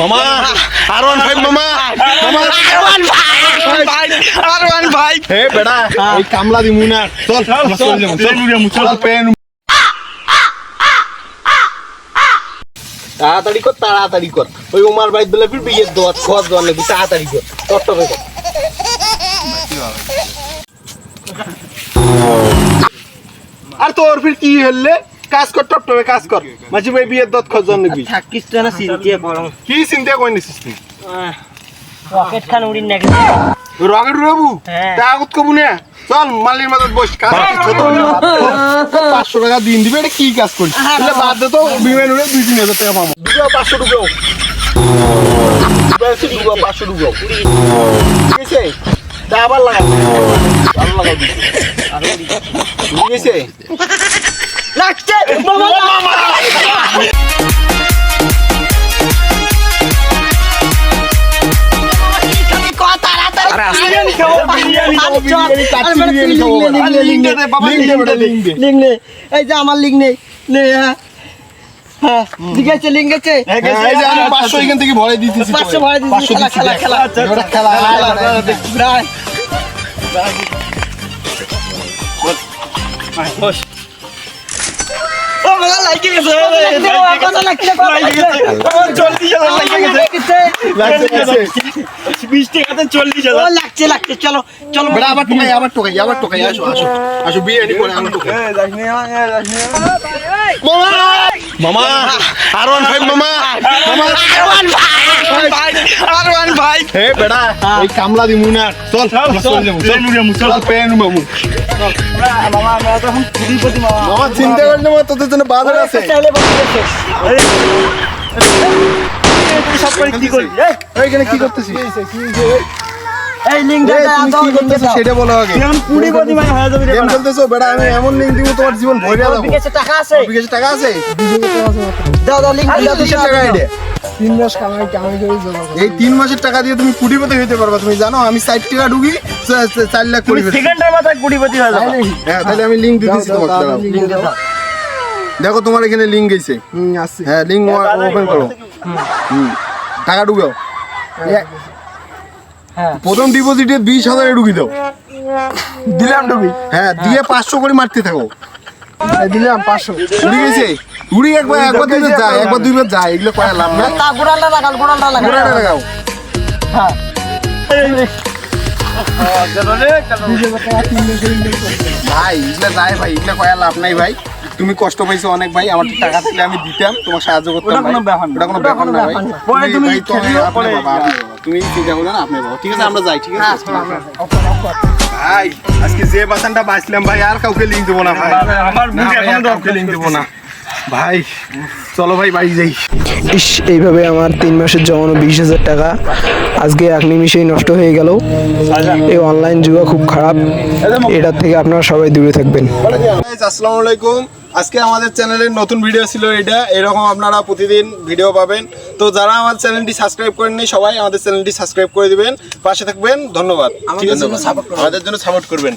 মামা আর one five মামা। মামা। হে বেটা ওই কামলা দিমু না চল চল চল পেন। তাড়াতাড়ি কর তাড়াতাড়ি কর। ওই উমার বাইর দিলে ফির বিয়ে দোয়া খোয়াজ দেওয়ার লাগবি তাড়াতাড়ি কর। টট্টবে কর আর তোর ফির কি হলে কাজ কর টট্টবে কাজ কর। মাঝি ভাই বিয়ের দত খোঁজ দেওয়ার লাগবি থাকিস তো না চিন্তিয়ে পড়ো কি চিন্তা করে নিছিস তুই? রকেট খান উড়ি নাকি রকেট উড়াবু? হ্যাঁ। তা আগত কবু না। চল মালির মাথায় বস কাজ পাঁচশো টাকা দিন দিবে এটা কি কাজ করিস তাহলে বাদ দে তো বিমান উড়ে দুই তিন হাজার টাকা পাবো। দুটো পাঁচশো ডুবেও পাঁচশো ডুবেও ঠিক আছে? তা আবার লাগা আবার লাগাও ঠিক আছে? লাগছে? এই যে আমার লিঙ্ক নেই। নেই হ্যাঁ। হ্যাঁ ঠিক আছে? লিঙ্ক আছে হ্যাঁ, এই যে আমি পাঁচশো এখান থেকে ভরে দিতেছি পাঁচশো ভরে দিচ্ছি, পাঁচশো খেলা, দিচ্ছি, খেলা, দেখ। খেলা। খেলা গেছে কত লাগছে লাগছে চল্লিশ লাগে গেছে লাগছে, লাগছে। বিশ টাকাতে চল্লিশ ও লাগছে লাগছে চলো চলো। বেটা আবার টোকাই আবার টোকাই আবার টোকাই আসো আসো আসো বিরিয়ানি করে আমি টোকাই মামা আর ওয়ান ফাইভ মামা মামা আর ওয়ান ভাই হে বেটা এই কামলা দিমু না চল চল যাব চল চল পেন মামু মামা আমরা তো এখন কুড়িপতি মামা মামা চিন্তা করিস না তোদের জন্য বাজার আছে চাইলে বসে গেছে সব করে কি করবি এইখানে কি করতেছিস এই দাও সেটা বলো আগে। মানে হয়ে যাবি রে গেম খেলতেছো? বেটা আমি এমন লিঙ্ক দিব তোমার জীবন ভরে যাব। বিকাশে টাকা আছে। বিকাশে টাকা আছে? দাও দাও লিঙ্ক দাও টাকা এটা? এই তিন মাসের টাকা দিয়ে তুমি কুটিপতি হইতে পারবা তুমি জানো? আমি ষাট টাকা ঢুকি চার লাখ কুড়ি সেকেন্ডের মাথায় হয়ে যাবে। হ্যাঁ তাহলে আমি লিঙ্ক দিতেছি তোমাকে। দাও দেখো তোমার এখানে লিঙ্ক গেছে। হ্যাঁ লিঙ্ক ওপেন করো। হুম। টাকা ঢুকাও। হ্যাঁ প্রথম ডিপোজিটে বিশ হাজারে ঢুকি দাও। দিলাম ডুবি হ্যাঁ দিয়ে পাঁচশো করে মারতে থাকো। দিলাম পাঁচশো। উড়ি গেছে? উড়ি একবার একবার দুইবার যায় একবার দুইবার। যায় এগুলো কয়া লাভ না তা গোড়ালটা লাগাল গোড়ালটা লাগাল পুরাটা লাগাও। হ্যাঁ। ভাই এগুলো যায় ভাই এগুলো কয়া লাভ নাই ভাই। তুমি কষ্ট পাইছো অনেক ভাই আমার টাকা থাকলে আমি দিতাম তোমার সাহায্য করতাম ওটা কোনো ব্যাপার না। ওটা কোনো ব্যাপার না ভাই। তুমি বাবা। তুমি চিন্তা করো না আপনি বাবা ঠিক আছে আমরা যাই ঠিক আছে? ভাই আজকে যে বাসানটা বাঁচলাম ভাই আর কাউকে লিঙ্ক দেবো না ভাই। আমার মুখে এখনও কাউকে লিঙ্ক দেবো না। ভাই চলো ভাই বাড়ি যাই। ইস এইভাবে আমার তিন মাসের জমানো বিশ হাজার টাকা আজকে এক নিমিষেই নষ্ট হয়ে গেল। এই অনলাইন যুগ খুব খারাপ। এটার থেকে আপনারা সবাই দূরে থাকবেন। আসসালামু। আলাইকুম আজকে আমাদের চ্যানেলের নতুন ভিডিও ছিল এটা এরকম আপনারা প্রতিদিন ভিডিও পাবেন। তো যারা আমার চ্যানেলটি সাবস্ক্রাইব করেননি সবাই আমাদের চ্যানেলটি সাবস্ক্রাইব করে দিবেন। পাশে থাকবেন। ধন্যবাদ। আমাদের জন্য সাপোর্ট করবেন।